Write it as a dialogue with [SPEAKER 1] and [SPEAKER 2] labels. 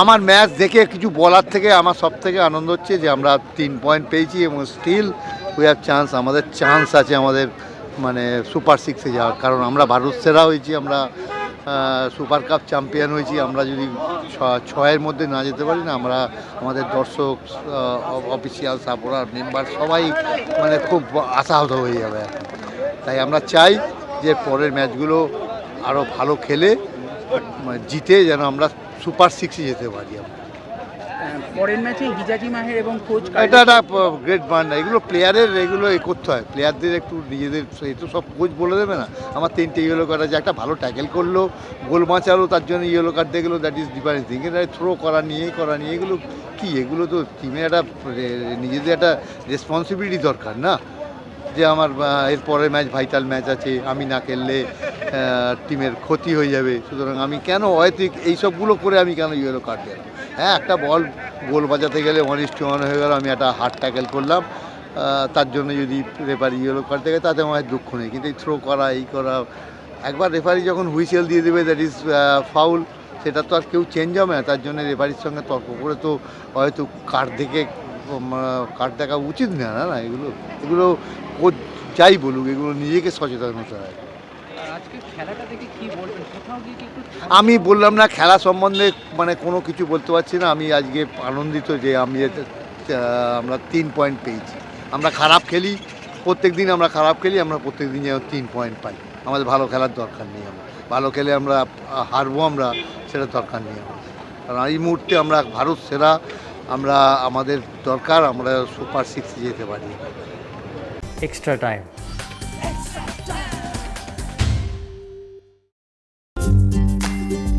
[SPEAKER 1] আমার ম্যাচ দেখে কিছু বলার থেকে আমার সব থেকে আনন্দ হচ্ছে যে আমরা তিন পয়েন্ট পেয়েছি এবং স্টিল উই হ্যাভ চান্স আমাদের চান্স আছে আমাদের মানে সুপার সিক্সে যাওয়ার। কারণ আমরা ভারত সেরা হয়েছি, আমরা সুপার কাপ চ্যাম্পিয়ন হয়েছি, আমরা যদি ছয়ের মধ্যে না যেতে পারি না, আমরা আমাদের দর্শক অফিসিয়াল সাপোর্টার মেম্বার সবাই মানে খুব আশাহত হয়ে যাবে। তাই আমরা চাই যে পরের ম্যাচগুলো আরও ভালো খেলে মানে জিতে যেন আমরা সুপার সিক্সে যেতে পারি আমরা।
[SPEAKER 2] পরের ম্যাচে হিজাজি মাহের এবং কোচ
[SPEAKER 1] এটা একটা গ্রেট এগুলো প্লেয়ারের এগুলো এ করতে হয়। প্লেয়ারদের একটু নিজেদের তো সব কোচ বলে দেবে না। আমার তিনটে ইয়েলো কার্ড আছে। একটা ভালো ট্যাকেল করল গোল বাঁচালো তার জন্য ইয়েলো কার্ড দিয়ে দ্যাট ইজ ডিফারেন্স থিং এটা থ্রো করা নিয়ে করা নিয়ে এগুলো কি? এগুলো তো টিমের একটা নিজেদের একটা রেসপন্সিবিলিটি দরকার না? যে আমার এর পরের ম্যাচ ভাইটাল ম্যাচ আছে আমি না খেললে টিমের ক্ষতি হয়ে যাবে। সুতরাং আমি কেন অহেতুক এইসবগুলো করে আমি কেন ইয়েলো কার্ড দিলাম হ্যাঁ একটা বল, গোল বাজাতে গেলে ওয়ান ইস টু ওয়ান হয়ে গেল, আমি একটা হার্ড ট্যাকেল করলাম। তার জন্য যদি রেফারি ইয়েলো কার্ড দেখে, তাতে আমার দুঃখ নেই। কিন্তু এই থ্রো করা, এই করা, একবার রেফারি যখন হুইসেল দিয়ে দেবে দ্যাট ইজ ফাউল সেটা তো আর কেউ চেঞ্জ হবে না। তার জন্য রেফারির সঙ্গে তর্ক করে তো হয়তো কার্ড দেখে কার্ড দেখা উচিত না না এগুলো এগুলো ও যাই বলুক, এগুলো নিজেকে সচেতন হতে হয়। আমি বললাম না খেলা সম্বন্ধে মানে কোনো কিছু বলতে পারছি না। আমি আজকে আনন্দিত যে আমি আমরা তিন পয়েন্ট পেয়েছি। আমরা খারাপ খেলি প্রত্যেক দিন আমরা খারাপ খেলি আমরা প্রত্যেক দিন যেন তিন পয়েন্ট পাই। আমাদের ভালো খেলার দরকার নেই আমরা। ভালো খেলে আমরা হারবো আমরা সেটা দরকার নেই আমাদের কারণ এই মুহূর্তে আমরা ভারত সেরা আমরা আমাদের দরকার আমরা সুপার সিক্সে যেতে পারি।
[SPEAKER 3] Extra time.